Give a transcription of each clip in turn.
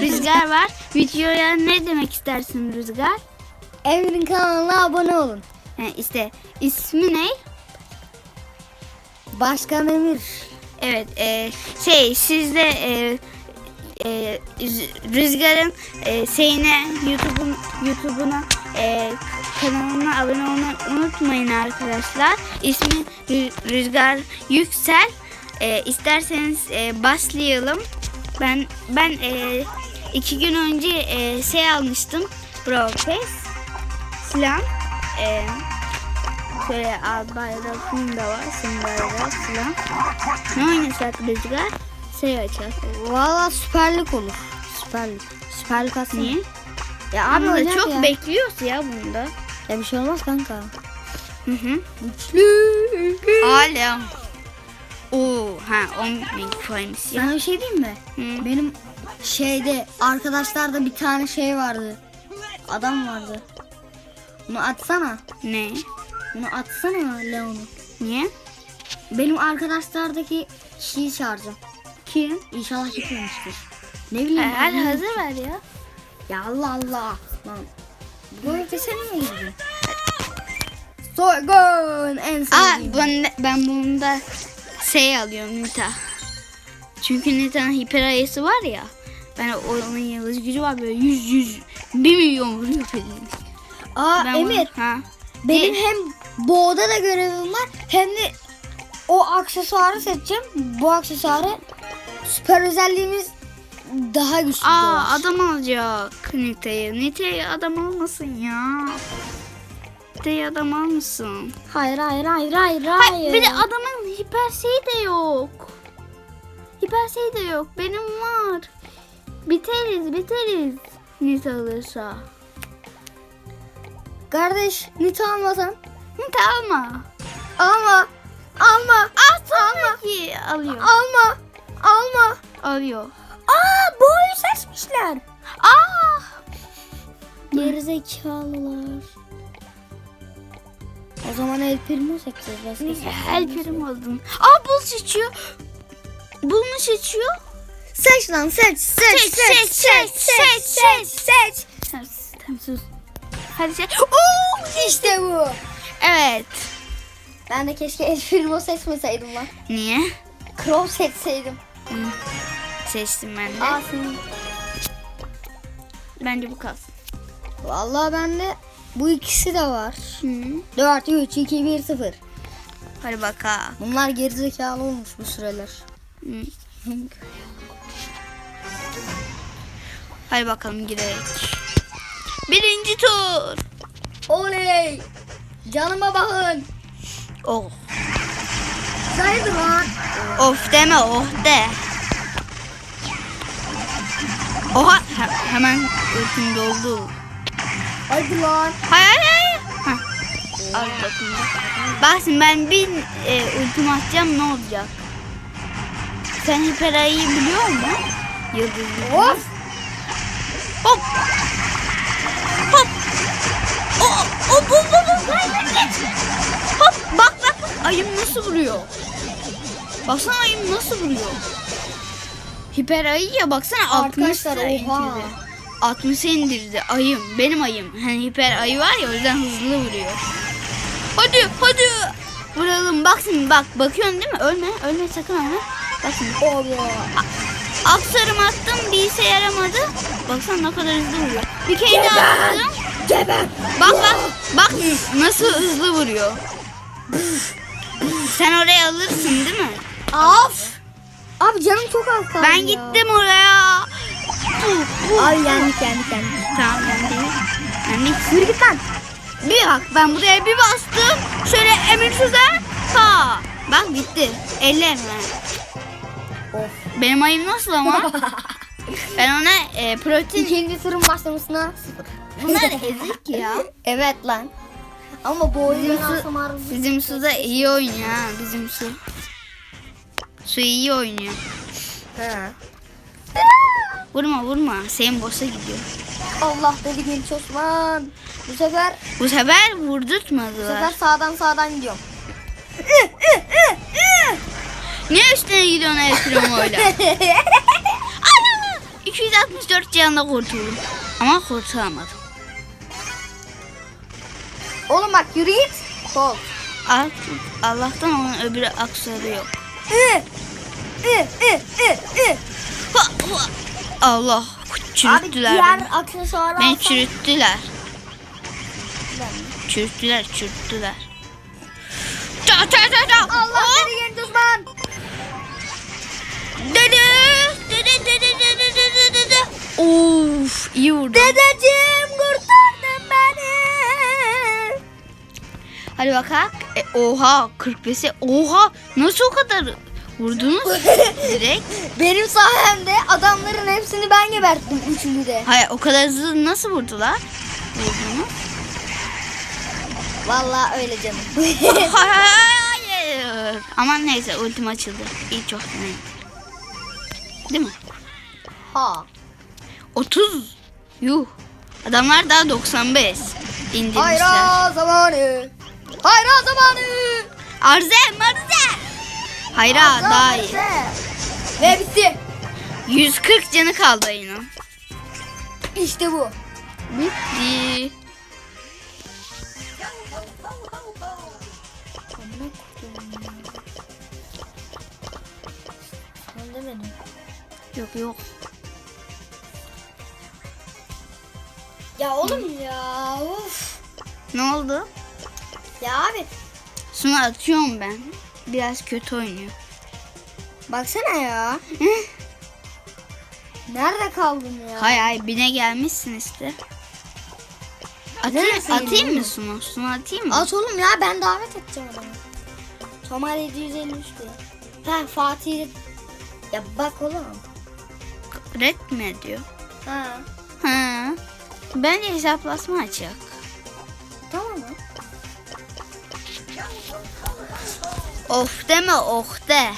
Rüzgar var. Videoya ne demek istersin Rüzgar? Emir'in kanalına abone olun. He, işte ismi ne? Başkan Emir. Evet, e, şey sizde e, e, Rüz- Rüzgar'ın e, şeyine YouTube'un YouTube'una e, kanalına abone olmayı unutmayın arkadaşlar. İsmi Rü- Rüzgar Yüksel. E, isterseniz e, başlayalım. Ben ben e, iki gün önce e, şey almıştım. Brawl Pass. Silah. E, Şöyle al bayrağım da var. Senin bayrağı silah. Ne oynasak Rüzgar? Şey açar. Valla süperlik olur. Süperlik. Süperlik aslında. Niye? Ya Abi oynar çok ya. bekliyoruz ya bunda. Ya bir şey olmaz kanka. Hı hı. Güçlü. Hala. Oo, ha 10 bin coins ya. Sana bir şey diyeyim mi? Hı. Benim şeyde arkadaşlarda bir tane şey vardı. Adam vardı. Bunu atsana. Ne? Bunu atsana Leon'u. Niye? Benim arkadaşlardaki kişiyi çağıracağım. Kim? İnşallah gitmemiştir. Ne bileyim. Hadi ben- hazır ver ya. Ya Allah Allah. Lan. Böyle desene mi girdin? Soygun en Aa, sevdiğim. ben, ben bunda şey alıyorum Nita. Çünkü Nita'nın hiper ayısı var ya. Ben onun yıldız gücü var böyle 100 100 1 milyon vuruyor falan. Aa Ben bunu- Emir ha. benim Ne? hem boğda da görevim var hem de o aksesuarı seçeceğim. Bu aksesuarı süper özelliğimiz daha güçlü. Aa diyorlar. adam alacak Nita'yı. Nita'yı adam almasın ya. Nita'yı adam almasın. Hayır hayır hayır hayır Ay, hayır. bir de adamın hiper şeyi de yok. Hiper şeyi de yok. Benim var. Biteriz biteriz. Nita alırsa. Kardeş Nita almasan. Nita alma. Alma. Alma. Alsana ki alıyor. Alma. Alma. Alıyor. Aa boyu seçmişler. Aa! Gerizekalılar. O zaman El Primo seçeceğiz. Başka seçeceğiz. Helperim oldun. Aa bul seçiyor. Bunu seçiyor. Seç lan seç seç Seç, seç, seç, seç, seç. seç. Tamam, sus. Hadi seç. Oo, İşte bu. Evet. Ben de keşke El Primo seçmeseydim lan. Niye? Crow seçseydim. Hı. Seçtim ben de. Aa senin. Bence bu kalsın. Vallahi bende bu ikisi de var. Hı. 4, 3, 2, 1, 0. Hadi bakalım. Bunlar gerizekalı olmuş bu süreler. Hı. Hadi bakalım gidelim. Birinci tur. Oley. Canıma bakın. Oh. Saydı lan. Of deme oh de. Oha he- hemen ultim doldu. Hadi lan. Hayır hayır hayır. Hah. Az dokundu. Bak şimdi ben bir e, ultim atacağım ne olacak? Sen hiper ayıyı biliyor musun? Yıldız. Of. Hop. Hop. O, o, bu, bu, bu. Hop, bak, bak, bak. Ayım nasıl vuruyor? Baksana ayım nasıl vuruyor? Hiper ayı ya baksana 60 Arkadaşlar, oha. indirdi. 60 indirdi ayım. Benim ayım. Hani hiper ayı var ya o yüzden hızlı vuruyor. Hadi, hadi. Vuralım. Bak şimdi bak. Bakıyorsun değil mi? Ölme. Ölme sakın ölme. Bak şimdi. Allah. Aksarım attım bir işe yaramadı. Baksana ne kadar hızlı vuruyor. Bir kere daha attım. Geber. Bak bak bak nasıl hızlı vuruyor. Sen oraya alırsın değil mi? Of. Abi canım çok az kaldı Ben ya. gittim oraya. Abi yendik yendik yendik. Tamam. Ben değil. Yürü git lan. Bir bak ben buraya bir bastım. Şöyle emir söze. Ha. Bak gitti. Elleme. Of. Benim ayım nasıl ama? ben ona e, protein... İkinci turun başlamasına sıfır. Bunlar ezik ya. evet lan. Ama bu oyunu su-. Bizim su da iyi oynuyor ha. Bizim su. Su iyi oynuyor. He. Vurma vurma. Senin boss'a gidiyor. Allah dedi genç Osman. Bu sefer Bu sefer bu vurdurtmadılar. sefer sağdan sağdan gidiyorum. Niye üstüne gidiyorsun Esremo'yla? Ana! 264 canla kurtuldum. Ama kurtulamadım. Oğlum bak yürü git. Kol. Artık Allah'tan onun öbürü aksarı yok. Ü. Ü. Ü. Ü. Ü. Allah Abi çürüttüler diğer beni. aksesuarı Beni çürüttüler. Çürüttüler, çürüttüler. Ta ta ta ta. Allah seni genç düşman. Dede. Dede dede dede dede dede. Of, iyi vurdu. Dedeciğim kurtardın beni. Hadi bakalım. E, oha 45'e. Oha nasıl o kadar vurdunuz direkt? Benim sayemde adamların hepsini ben geberttim üçünü de. Hayır o kadar hızlı nasıl vurdular? Vurdunuz. Vallahi öyle canım. Hayır. Ama neyse ultim açıldı. İyi çok önemli. Değil mi? ha. 30. Yuh. Adamlar daha 95 indirmişler. Hayra zamanı. Hayra zamanı. Arze, marze. Hayra daha iyi. Ve bitti. 140 canı kaldı ayının. İşte bu. Bitti. Ben demedim. Yok yok. Ya oğlum ya of. Ne oldu? Ya abi Sunu atıyorum ben. Biraz kötü oynuyor. baksana ya. Nerede kaldın ya? Hay hay bine gelmişsin işte. Atayım, Neresi atayım mı Sunu? Sunu atayım mı? At oğlum ya ben davet edeceğim adamı. Tomar 753 diyor. Ha Fatih. Ya bak oğlum. Red mi ediyor? Ha. Ha. Bence hesaplaşma açacak. Of deme oh de.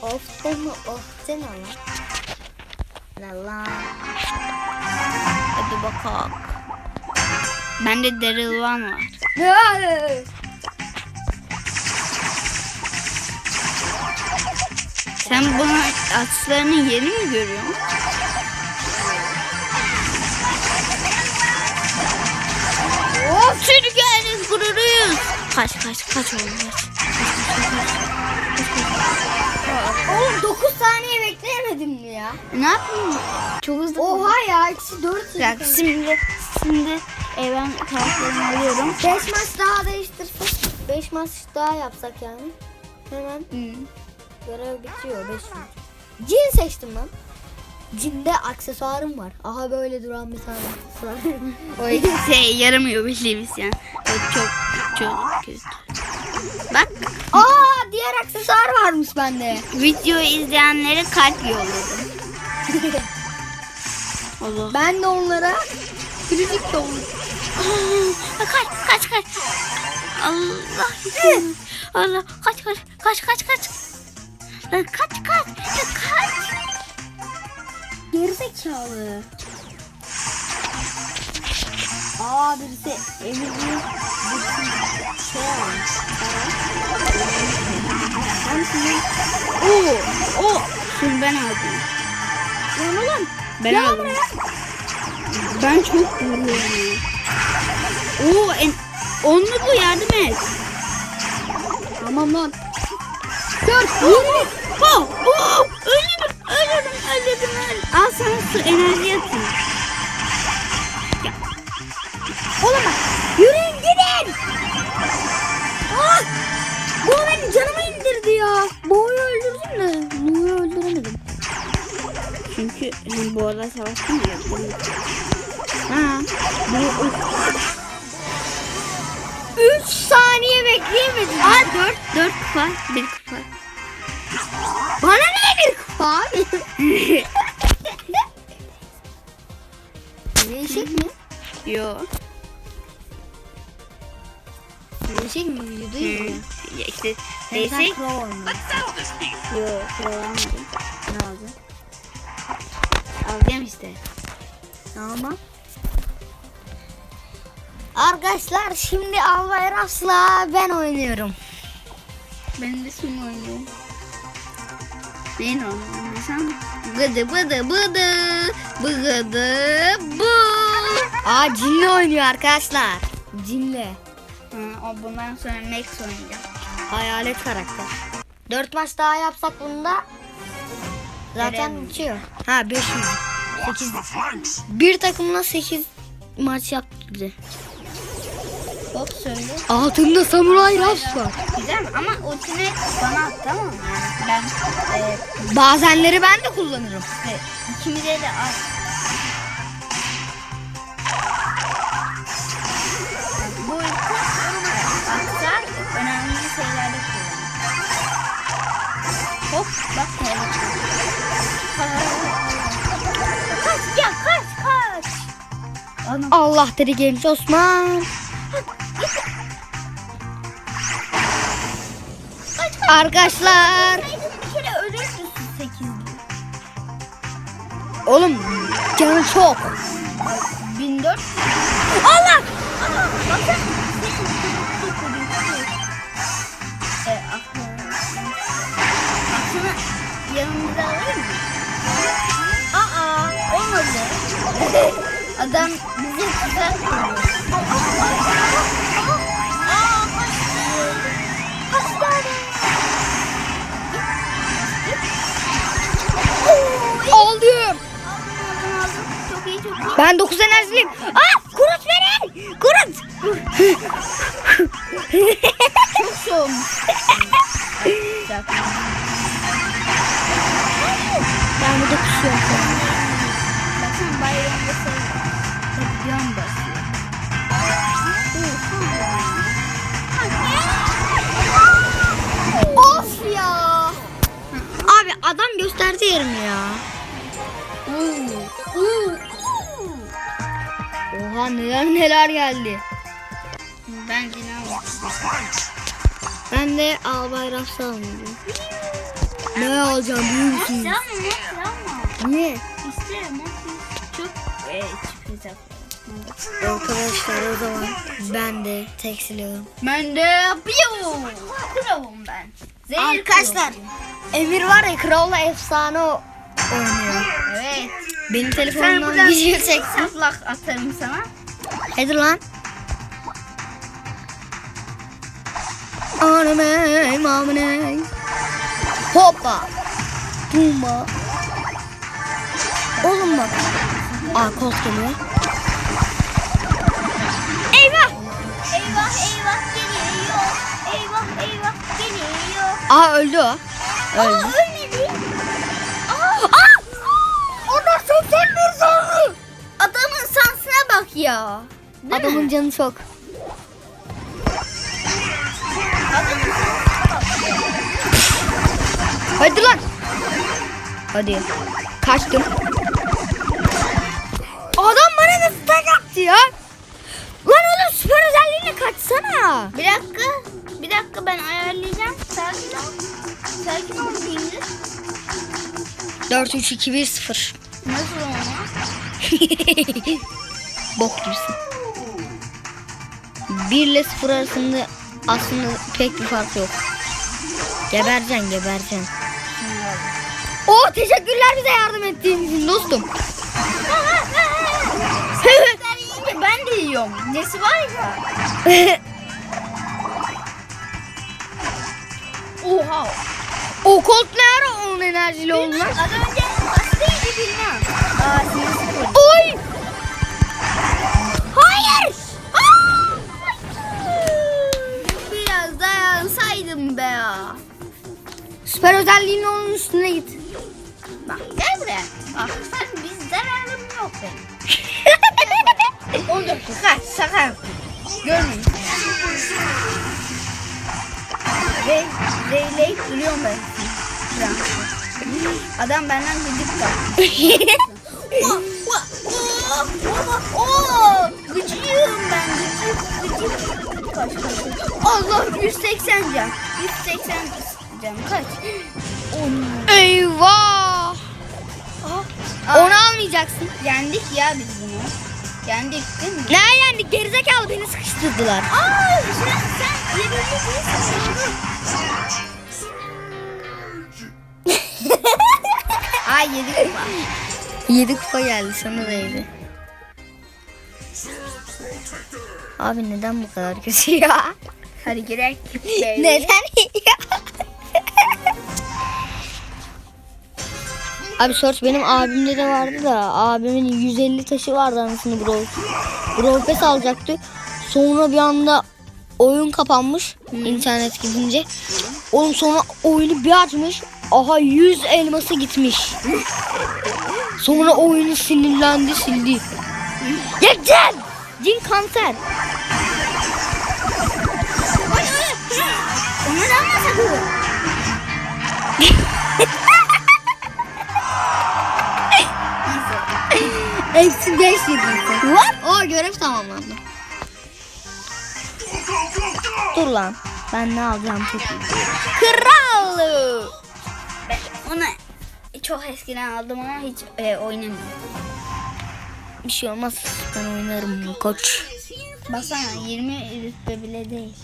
Of deme of deme lan. Ne lan? Hadi bakalım. Bende Daryl One var. Ne? Sen bana atışlarının yeni mi görüyorsun? Of! Türkiye'nin gururuyuz. Kaç kaç kaç oğlum kaç. Oğlum 9 saniye bekleyemedim mi ya? Ne yapayım? Çok hızlı. Oha ya ikisi 4 Bir dakika, şimdi şimdi e, ben alıyorum. 5 maç daha değiştirsek 5 maç daha yapsak yani. Hemen Hmm. görev bitiyor 5 maç. Cin seçtim ben. Cinde aksesuarım var. Aha böyle duran bir tane aksesuarım. O şey yaramıyor bildiğimiz yani. O çok çok kötü. Bak Aa diğer aksesuar varmış bende. video izleyenlere kalp yolladım. Allah. Ben de onlara gülücük yolladım. Aa, kaç kaç kaç. Allah. Allah kaç kaç kaç kaç kaç. Lan kaç kaç. Kaç. Gerizekalı. Aa birisi Emir'i şey almış. Ben senin Oo, o. Şimdi ben aldım. lan oğlum. Ben Gel aldım. buraya. Ben çok vuruyorum. Oo, en, onlu bu yardım et. Tamam lan. Dur. Yürü. Oh, oh, ölürüm, ölürüm, ölürüm, ölürüm. Al sana su enerji atayım. Çünkü bu arada savaştım ya. Ha, bu 3 saniye bekleyemedim. Aa, 4, 4 kupa, 1 kupa. Bana ne bir kupa abi? Değişik mi? Yo. Değişik mi? Video değil mi? Ya işte değişik. Yo, kullanmadım. Ne oldu? Alacağım işte. Tamam. Arkadaşlar şimdi Alvayras'la ben oynuyorum. Ben de sumo oynuyorum. Neyin o? Sen bıdı bıdı bıdı bıdı bu. Aa cinle oynuyor arkadaşlar. Cinle. Ha, bundan sonra Max oynayacak. Hayalet karakter. Dört maç daha yapsak bunda zaten bitiyor. Ha 5 mi? Watch the flanks. Bir takımla 8 maç yaptı bize. Hop söyle. Altında samuray ras var. Güzel mi? ama ultimi bana at tamam mı? Yani ben e, Bazenleri ben de kullanırım. e, ikimize de at. Bu ulti atsa önemli şeylerde kullanır. Hop bak böyle. Kaç ya kaç kaç. Anam. Allah dedi genç Osman. Arkadaşlar. Kere ölürsün 8 Oğlum canı çok. 1400. Allah. Bakın. E. Aklına yanımıza alayım mı? Aa, olmadı. Adam bize tuzak. Ben 9 enerjiliyim. Aa kurut verin. Kurut. Çok soğumuş. Kusuyorum. Bakın bayramda şey hep yan basıyor. Of ya. Abi adam gösterdi yerimi ya. Oha neler neler geldi. Ben yine. Ben de albay rafsa alıyorum. Ne alacağım biliyor musun? Niye? İsterim. Çok e, sürpriz. Arkadaşlar o zaman ben de tek siliyorum. Ben de yapıyorum. Kravum ben. Zehir Arkadaşlar. Emir var ya Kral'la efsane o- oynuyor. Evet. Benim Sen telefonumdan buradan video çeksin. saplak atarım sana. Hadi lan. Aname mamane. Hoppa. Bumba. Oğlum bak. Aa kolt geliyor. Eyvah. Eyvah eyvah geliyor. Eyvah eyvah geliyor. Aa öldü o. Aa Öldü. ölmedi. Aa. Aa! Onlar. Adamın sansına bak ya. Değil Adamın mi? canı çok. Hadi lan. Hadi. Kaçtım. Tek attı ya? Lan oğlum süper özelliğine kaçsana. Bir dakika. Bir dakika ben ayarlayacağım. Sakin ol. Sakin ol şimdi. 4 3 2 1 0. Nasıl onu? Bok gibisin. 1 ile 0 arasında aslında pek bir fark yok. Gebereceksin gebereceksin. Oo teşekkürler bize yardım ettiğiniz için dostum. Yiyorum. Nesi var ya? Oha. o Colt ne ara onun enerjili lan? Az önce hastaydı bilmem. Aa sinir. Oy! Hayır! Biraz dayansaydım be ya. Süper özelliğin onun üstüne git. Bak gel buraya. Bak sen biz zararım yok benim. 14 kaç yaptım. Görmeyin. Ve zeyleyip duruyorum ben. Adam benden gıcık kaldı. Gıcığım ben gıcık gıcık. Kaç kaç. Allah 180 can. 180 can kaç. Eyvah! Onu almayacaksın. yendik ya biz bunu. Yendik değil mi? Ne yendik? Gerizekalı beni sıkıştırdılar. Aa sen. Aa yedi kupa. 7 kupa geldi sana da yedi. Abi neden bu kadar kötü ya? Hadi girek. Neden Abi Search benim abimde de vardı da abimin 150 taşı vardı anasını Brawl. Brawl Pass alacaktı. Sonra bir anda oyun kapanmış internet gidince. Oğlum sonra oyunu bir açmış. Aha 100 elması gitmiş. Sonra oyunu sinirlendi sildi. Ya Cin! Kanser. Onları alma sakın. Eksi 5 yediyse. What? O görev tamamlandı. Dur lan. Ben ne alacağım çok iyi. Kral. Ben onu çok eskiden aldım ama hiç e, oynamıyorum. Bir şey olmaz. Ben oynarım koç. Baksana 20 rütbe bile değil.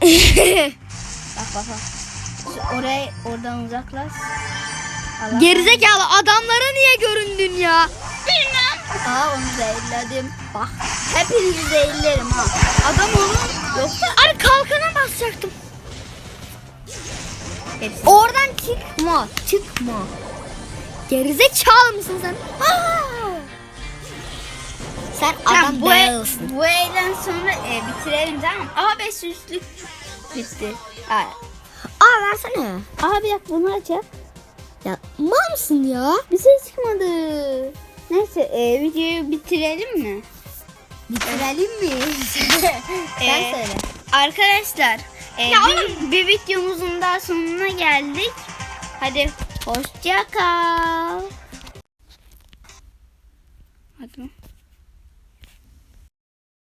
Bak bak bak. Oraya oradan uzaklaş. Allah. Gerizekalı adamlara niye göründün ya? Bilmem. Aa onu zehirledim. Bak. Hepinizi zehirlerim ha. Adam olun. Yoksa Abi kalkana basacaktım. hepsi. Oradan çıkma. Çıkma. Gerizekalı mısın sen? Aa! Sen Tamam, adam bu, el, değilsin. bu elden sonra e, bitirelim tamam mı? Aha 500'lük bitti. Aa, Aa versene. aha bir dakika bunu açalım. Ya mal mısın ya? Bir şey çıkmadı. Neyse e, videoyu bitirelim mi? Bitirelim mi? Sen Ee, söyle. Arkadaşlar e, Ya bir, bir videomuzun daha sonuna geldik. Hadi hoşça kal. Hadi.